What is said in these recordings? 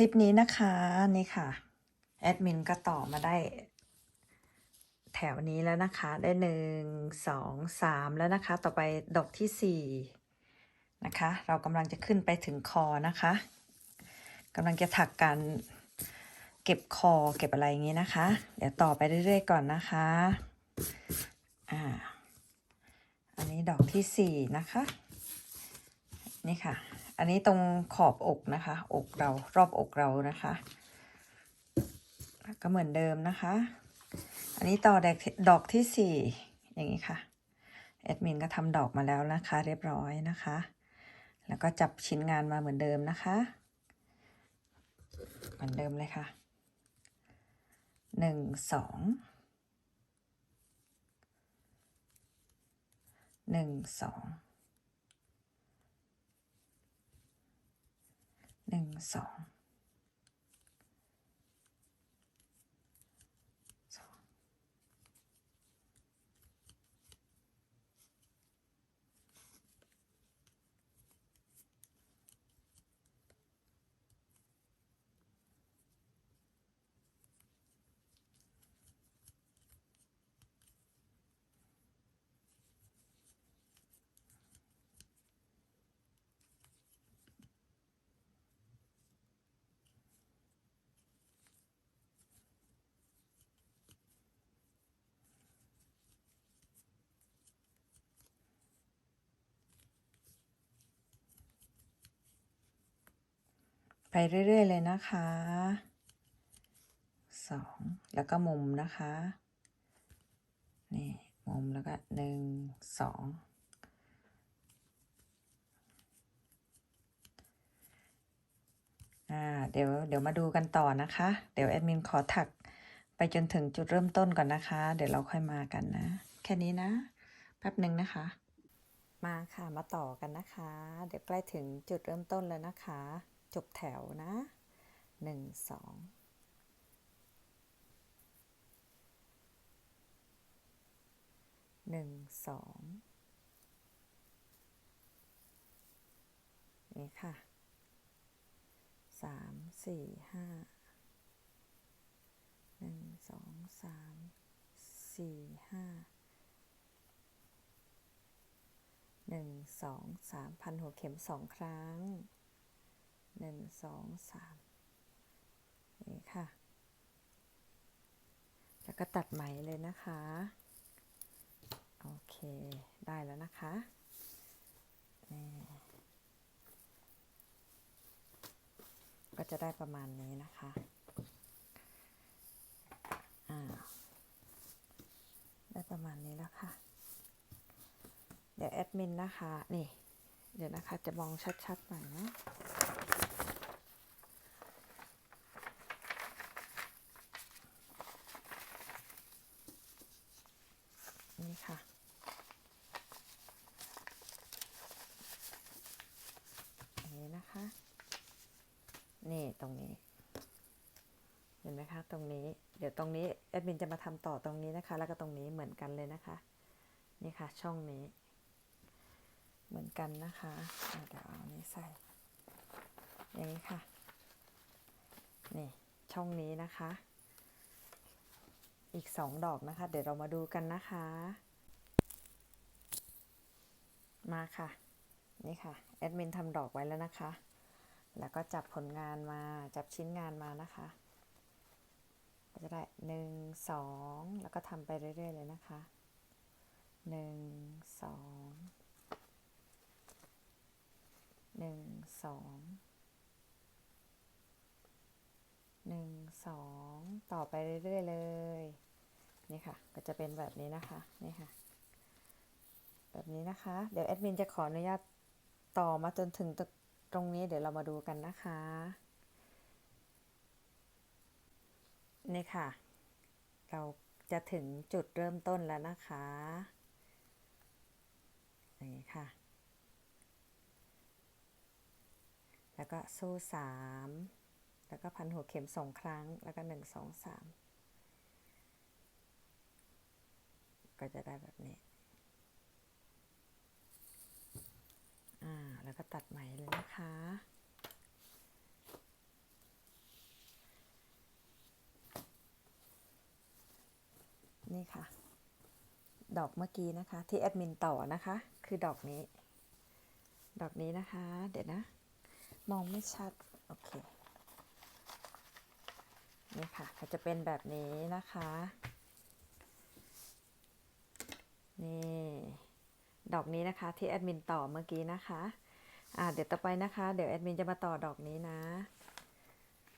คลิปนี้นะคะนี่ค่ะแอดมินก็ต่อมาได้ แถวนี้แล้วนะคะ ได้หนึ่งสองสามแล้วนะคะ ต่อไปดอกที่สี่นะคะ เรากำลังจะขึ้นไปถึงคอนะคะกำลังจะถักการเก็บคอเก็บอะไรอย่างนี้นะคะ เดี๋ยวต่อไปเรื่อยๆก่อนนะคะอ่าอันนี้ดอกที่สี่นะคะ นี่ค่ะ อันนี้ตรงขอบอกนะคะ อกเรารอบอกเรานะคะ ก็เหมือนเดิมนะคะ อันนี้ต่อดอกดอกที่สี่อย่างนี้ค่ะแอดมินก็ทำดอกมาแล้วนะคะ เรียบร้อยนะคะ แล้วก็จับชิ้นงานมาเหมือนเดิมนะคะเหมือนเดิมเลยค่ะหนึ่งสองหนึ่งสอง หนึ่งสอง ไปเรื่อย ๆ เลยนะคะสองแล้วก็มุมนะคะ นี่มุมแล้วก็หนึ่งสองอ่าเดี๋ยวเดี๋ยวมาดูกันต่อนะคะ เดี๋ยวแอดมินขอถักไปจนถึงจุดเริ่มต้นก่อนนะคะ เดี๋ยวเราค่อยมากันนะ แค่นี้นะแป๊บหนึ่งนะคะ มาค่ะมาต่อกันนะคะ เดี๋ยวใกล้ถึงจุดเริ่มต้นแล้วนะคะ จบแถวนะหนึ่งสองหนึ่งสองนี่ค่ะสามสี่ห้าหนึ่งสองสามสี่ห้าหนึ่งสองสามพันหัวเข็มสองครั้ง นึ่งสองสามนี่ค่ะ แล้วก็ตัดไหมเลยนะคะ โอเค ได้แล้วนะคะนี่ก็จะได้ประมาณนี้นะคะอ่าได้ประมาณนี้แล้วค่ะ เดี๋ยวแอดมินนะคะ นี่ เดี๋ยวนะคะจะมองชัดๆหน่อยนะ นี่ค่ะ อย่างนี้นะคะ นี่ต รงนี้ เห็นไหมคะ ตรงนี้ เดี๋ยวตรงนี้แอดมินจะมาทำต่อตรงนี้นะคะ แล้วก็ตรงนี้เหมือนกันเลยนะคะ นี่ค่ะ ช่องนี้ เหมือนกันนะคะเดี๋ยวเอาอันนี้ใส่อย่างนี้ค่ะ นี่ช่องนี้นะคะ อีกสองดอกนะคะ เดี๋ยวเรามาดูกันนะคะ มาค่ะ นี่ค่ะ แอดมินทำดอกไว้แล้วนะคะ แล้วก็จับผลงานมาจับชิ้นงานมานะคะก็จะได้หนึ่งสองแล้วก็ทำไปเรื่อย ๆ เลยนะคะหนึ่งสองหนึ่งสองหนึ่งสองต่อไปเรื่อย ๆ เลยนี่ค่ะ ก็จะเป็นแบบนี้นะคะนี่ค่ะ แบบนี้นะคะ เดี๋ยวแอดมินจะขออนุญาตต่อมาจนถึง ตรงนี้เดี๋ยวเรามาดูกันนะคะ นี่ค่ะ เราจะถึงจุดเริ่มต้นแล้วนะคะนี่ค่ะ แล้วก็สู้สามแล้วก็พันหัวเข็มสองครั้ง แล้วก็หนึ่งสองสามก็จะได้แบบนี้ อ่า แล้วก็ตัดไหมเลยนะคะ นี่ค่ะ ดอกเมื่อกี้นะคะ ที่แอดมินต่อนะคะ คือดอกนี้ ดอกนี้นะคะ เดี๋ยวนะ มองไม่ชัด โอเค นี่ค่ะก็จะเป็นแบบนี้นะคะ นี่ ดอกนี้นะคะที่แอดมินต่อเมื่อกี้นะคะอ่าเดี๋ยวต่อไปนะคะ เดี๋ยวแอดมินจะมาต่อดอกนี้นะ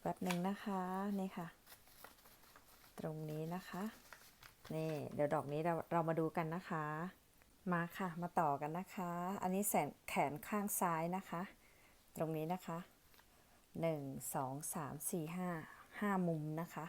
แป๊บหนึ่งนะคะนี่ค่ะ ตรงนี้นะคะนี่เดี๋ยวดอกนี้เราเรามาดูกันนะคะ มาค่ะมาต่อกันนะคะ อันนี้แสนแขนข้างซ้ายนะคะ ตรงนี้นะคะหนึ่งสองสามสี่ห้าห้ามุมนะคะ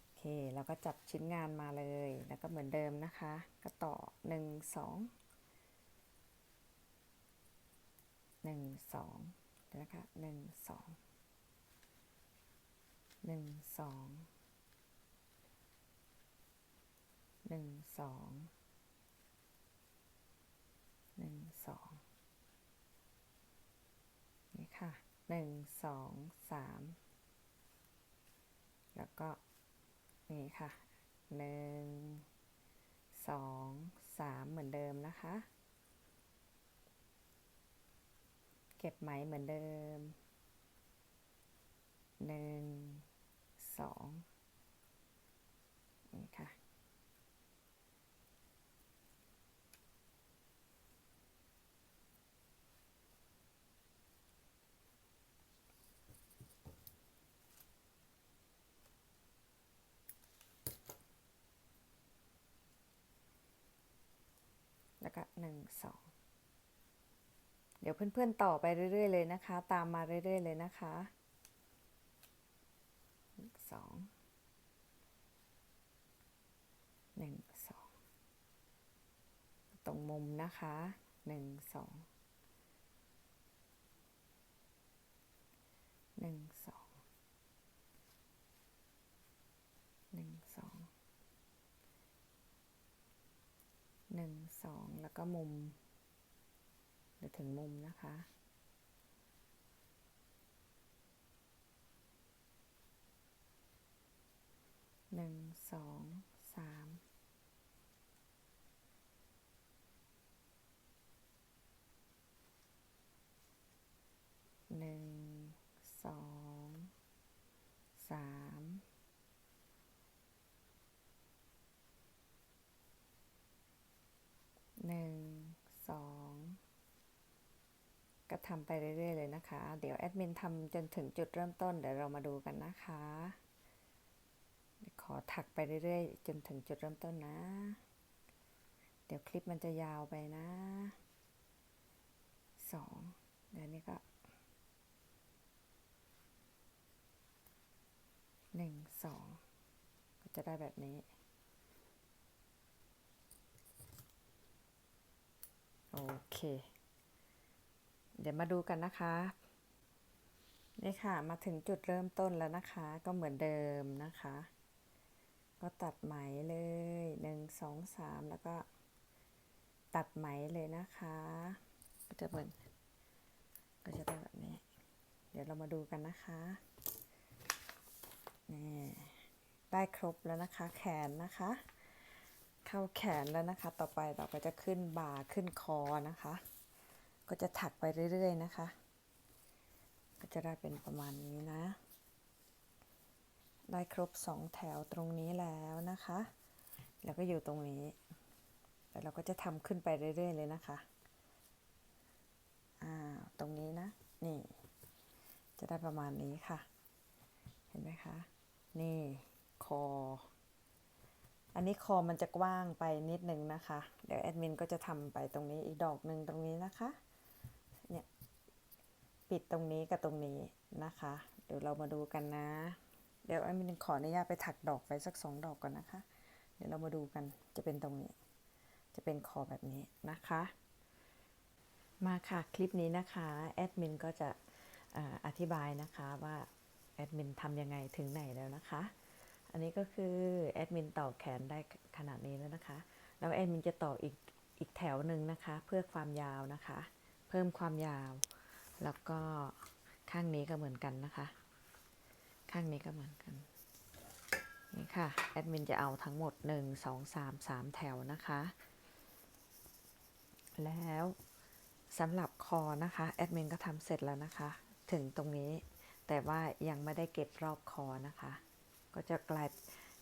โอเคแล้วก็จับชิ้นงานมาเลย แล้วก็เหมือนเดิมนะคะ ก็ต่อหนึ่งสอง หนึ่งสองเดี๋ยวนะคะหนึ่งสองหนึ่งสองหนึ่งสองหนึ่งสองนี่ค่ะหนึ่งสองสามแล้วก็นี่ค่ะหนึ่งสองสามเหมือนเดิมนะคะ เก็บไหมเหมือนเดิม หนึ่ง สองนี่ค่ะ แล้วก็หนึ่งสอง เดี๋ยวเพื่อนๆต่อไปเรื่อย ๆ เลยนะคะ ตามมาเรื่อย ๆ เลยนะคะหนึ่งสองหนึ่งสองตรงมุมนะคะหนึ่งสองหนึ่งสองหนึ่งสองหนึ่งสองแล้วก็มุม ดี๋ยวถึงมุมนะคะ หนึ่งสอง สาม หนึ่ง สอง สาม หนึ่ง สอง ก็ ทำไปเรื่อยๆเลยนะคะ เดี๋ยวแอดมินทำจนถึงจุดเริ่มต้นเดี๋ยวเรามาดูกันนะคะ ขอถักไปเรื่อยๆ จนถึงจุดเริ่มต้นนะ เดี๋ยวคลิปมันจะยาวไปนะสองเดี๋ยวนี้ก็หนึ่งสองก็จะได้แบบนี้ โอเค เดี๋ยวมาดูกันนะคะนี่ค่ะมาถึงจุดเริ่มต้นแล้วนะคะ ก็เหมือนเดิมนะคะ ก็ตัดไหมเลยหนึ่งสองสามแล้วก็ตัดไหมเลยนะคะ ก็จะเหมือนก็จะได้แบบนี้ เดี๋ยวเรามาดูกันนะคะนี่ได้ครบแล้วนะคะ แขนนะคะ เข้าแขนแล้วนะคะ ต่อไปเราก็จะขึ้นบ่าขึ้นคอนะคะ ก็จะถักไปเรื่อยๆนะคะ ก็จะได้เป็นประมาณนี้นะ ได้ครบสองแถวตรงนี้แล้วนะคะ แล้วก็อยู่ตรงนี้แล้วเราก็จะทำขึ้นไปเรื่อย ๆ เลยนะคะอ่าตรงนี้นะ นี่ จะได้ประมาณนี้ค่ะ เห็นไหมคะ นี่คอ อันนี้คอมันจะกว้างไปนิดนึงนะคะ เดี๋ยวแอดมินก็จะทำไปตรงนี้อีกดอกหนึ่งตรงนี้นะคะ ปิดตรงนี้กับตรงนี้นะคะ เดี๋ยวเรามาดูกันนะ เดี๋ยวแอดมินขออนุญาตไปถักดอกไปสักสองดอกก่อนนะคะ เดี๋ยวเรามาดูกันจะเป็นตรงนี้ จะเป็นคอแบบนี้นะคะ มาค่ะคลิปนี้นะคะแอดมินก็จะอ่าอธิบายนะคะว่าแอดมินทำยังไงถึงไหนแล้วนะคะ อันนี้ก็คือแอดมินต่อแขนได้ขนาดนี้แล้วนะคะ แล้วแอดมินจะต่ออีกอีกแถวหนึ่งนะคะ เพื่อความยาวนะคะ เพิ่มความยาว แล้วก็ข้างนี้ก็เหมือนกันนะคะ ข้างนี้ก็เหมือนกัน นี่ค่ะ แอดมินจะเอาทั้งหมด 1 2 3 3 แถวนะคะ แล้วสำหรับคอนะคะ แอดมินก็ทำเสร็จแล้วนะคะ ถึงตรงนี้ แต่ว่ายังไม่ได้เก็บรอบคอนะคะ ก็จะกลาย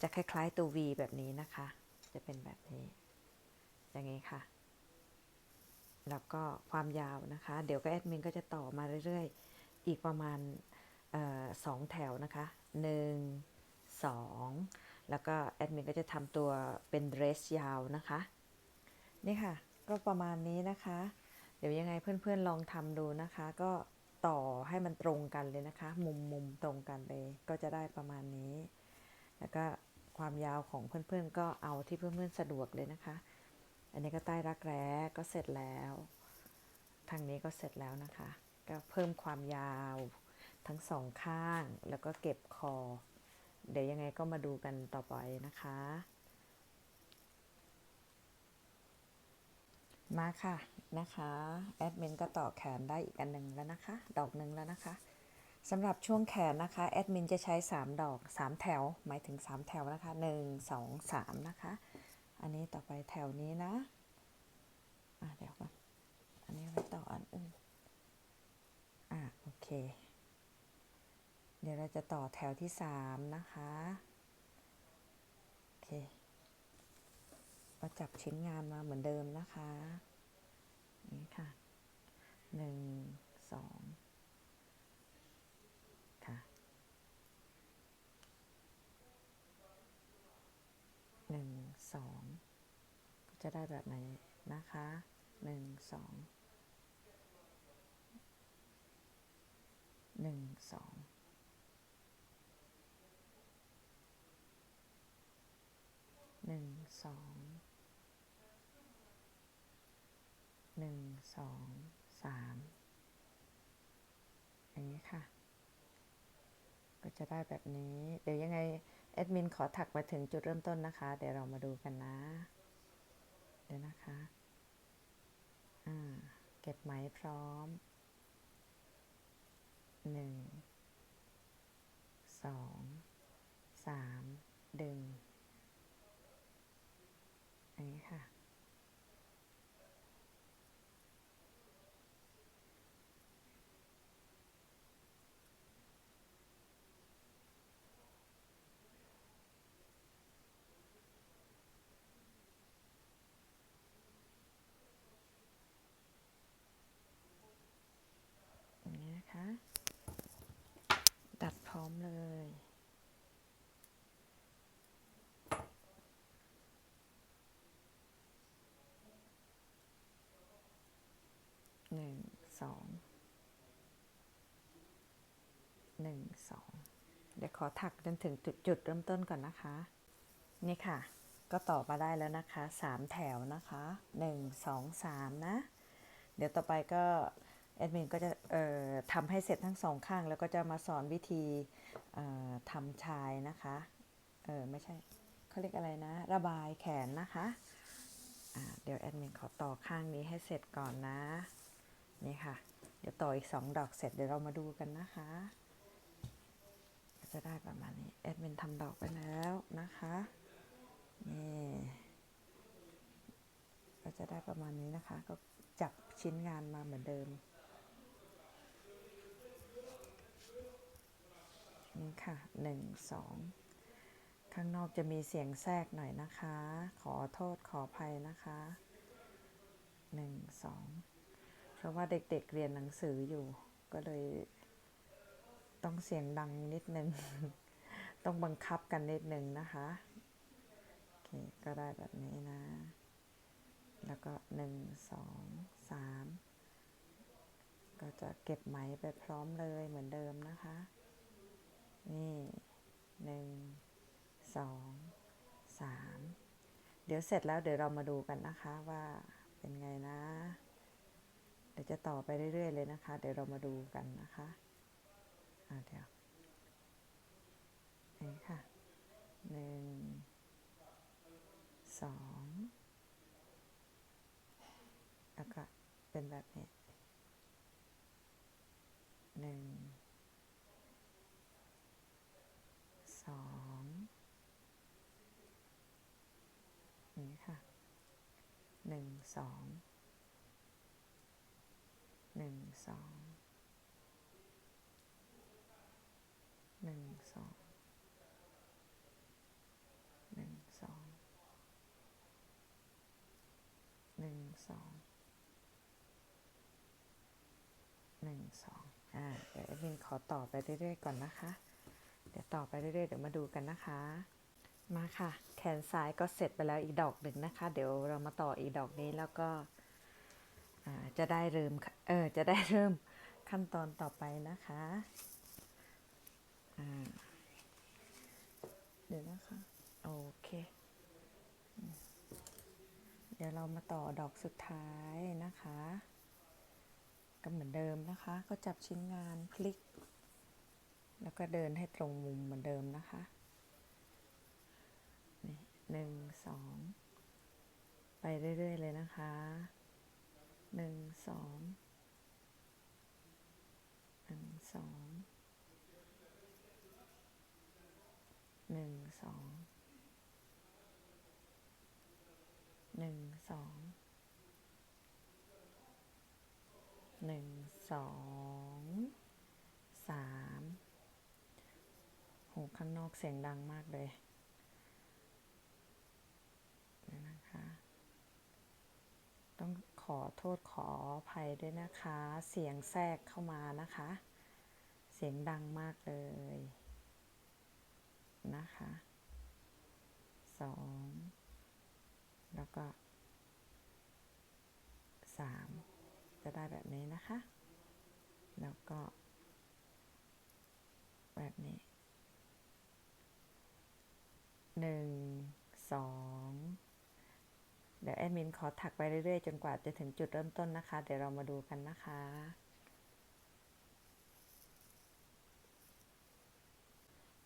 จะคล้ายๆตัว V แบบนี้นะคะ จะเป็นแบบนี้ อย่างนี้ค่ะ แล้วก็ความยาวนะคะ เดี๋ยวก็แอดมินก็จะต่อมาเรื่อยๆ อีกประมาณออสองแถวนะคะ1 2แล้วก็แอดมินก็จะทำตัวเป็นเดรสยาวนะคะ นี่ค่ะ ก็ประมาณนี้นะคะ เดี๋ยวยังไงเพื่อนๆลองทำดูนะคะ ก็ต่อให้มันตรงกันเลยนะคะ มุมมุมตรงกันเลย ก็จะได้ประมาณนี้ แล้วก็ความยาวของเพื่อนๆก็เอาที่เพื่อนๆสะดวกเลยนะคะ อันนี้ก็ใต้รักแร้ก็เสร็จแล้ว ทางนี้ก็เสร็จแล้วนะคะ ก็เพิ่มความยาวทั้งสองข้างแล้วก็เก็บคอ เดี๋ยวยังไงก็มาดูกันต่อไปนะคะ มาค่ะนะคะแอดมินก็ต่อแขนได้อีกอันหนึ่งแล้วนะคะ ดอกหนึ่งแล้วนะคะสำหรับช่วงแขนนะคะแอดมินจะใช้ 3 ดอก 3 แถว หมายถึง 3 แถวนะคะ 1 2 3 นะคะ อันนี้ต่อไปแถวนี้นะอะเดี๋ยวก่อนอันนี้ไว้ต่ออันอื่นอะโอเค เดี๋ยวเราจะต่อแถวที่3นะคะโอเคก็จับชิ้นงานมาเหมือนเดิมนะคะนี่ค่ะหนึ่งสองค่ะหนึ่งสอง จะได้แบบไหนนะคะหนึ่งสองหนึ่งสองหนึ่งสองหนึ่งสองสามอย่างนี้ค่ะ ก็จะได้แบบนี้ เดี๋ยวยังไงแอดมินขอถักมาถึงจุดเริ่มต้นนะคะ เดี๋ยวเรามาดูกันนะ เลยนะคะ อ่า เก็บไหมพร้อม หนึ่ง สอง สาม ดึง อันนี้ค่ะ อย่างนี้นะคะ ดัดพร้อมเลย หนึ่ง สองหนึ่งสองเดี๋ยวขอถักจนถึงจุดจุดเริ่มต้นก่อนนะคะ นี่ค่ะ ก็ต่อมาได้แล้วนะคะสามแถวนะคะหนึ่งสองสามนะ เดี๋ยวต่อไปก็แอดมินก็จะทำให้เสร็จทั้งสองข้าง แล้วก็จะมาสอนวิธีทำชายนะคะเออไม่ใช่เขาเรียกอะไรนะ ระบายแขนนะคะเดี๋ยวแอดมินขอต่อข้างนี้ให้เสร็จก่อนนะ นี่ค่ะ เดี๋ยวต่ออีกสองดอกเสร็จเดี๋ยวเรามาดูกันนะคะก็จะได้ประมาณนี้แอดมินทำดอกไปแล้วนะคะนี่ก็จะได้ประมาณนี้นะคะ ก็จับชิ้นงานมาเหมือนเดิมนี่ค่ะหนึ่งสองข้างนอกจะมีเสียงแทรกหน่อยนะคะ ขอโทษขออภัยนะคะหนึ่งสอง ราะว่าเด็กๆเรียนหนังสืออยู่ก็เลยต้องเสียงดังนิดนึง ต้องบังคับกันนิดนึงนะคะโอเคก็ได้แบบนี้นะ แล้วก็หนึ่งสองสามก็จะเก็บไหมไปพร้อมเลยเหมือนเดิมนะคะ นี่หนึ่งสองสามเดี๋ยวเสร็จแล้วเดี๋ยวเรามาดูกันนะคะว่าเป็นไงนะ เดี๋ยวจะต่อไปเรื่อย ๆ เลยนะคะ เดี๋ยวเรามาดูกันนะคะอ่าเดี๋ยวนี่ค่ะหนึ่งสองแล้วก็เป็นแบบนี้หนึ่งสองนี่ค่ะหนึ่งสอง หนึ่งสองหนึ่งสองหนึ่งสองหนึ่งสองหนึ่งสองอ่าเดี๋ยวแอดมินขอต่อไปเรื่อยๆก่อนนะคะ เดี๋ยวต่อไปเรื่อยๆเดี๋ยวมาดูกันนะคะ มาค่ะ แขนซ้ายก็เสร็จไปแล้วอีกดอกหนึ่งนะคะ เดี๋ยวเรามาต่ออีกดอกนี้แล้วก็ จะได้เริ่มเออจะได้เริ่มขั้นตอนต่อไปนะคะเดี๋ยวนะคะโอเคอเดี๋ยวเรามาต่อดอกสุดท้ายนะคะก็เหมือนเดิมนะคะ ก็จับชิ้นงานพลิก แล้วก็เดินให้ตรงมุมเหมือนเดิมนะคะนี่หนึ่งสองไปเรื่อย ๆ เลยนะคะ หนึ่งสองหนึ่งสองหนึ่งสองหนึ่งสองหนึ่งสองสามโหข้างนอกเสียงดังมากเลยเดี๋ยนะคะต้อง ขอโทษขออภัยด้วยนะคะ เสียงแทรกเข้ามานะคะ เสียงดังมากเลยนะคะสองแล้วก็สามจะได้แบบนี้นะคะ แล้วก็ แบบนี้หนึ่งสอง เดี๋ยวแอดมินขอถักไปเรื่อยๆ จนกว่าจะถึงจุดเริ่มต้นนะคะ เดี๋ยวเรามาดูกันนะคะ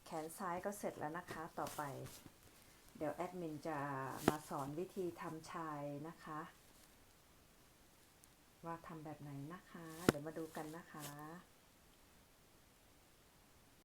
แขนซ้ายก็เสร็จแล้วนะคะต่อไป เดี๋ยวแอดมินจะมาสอนวิธีทำชายนะคะ ว่าทำแบบไหนนะคะ เดี๋ยวมาดูกันนะคะ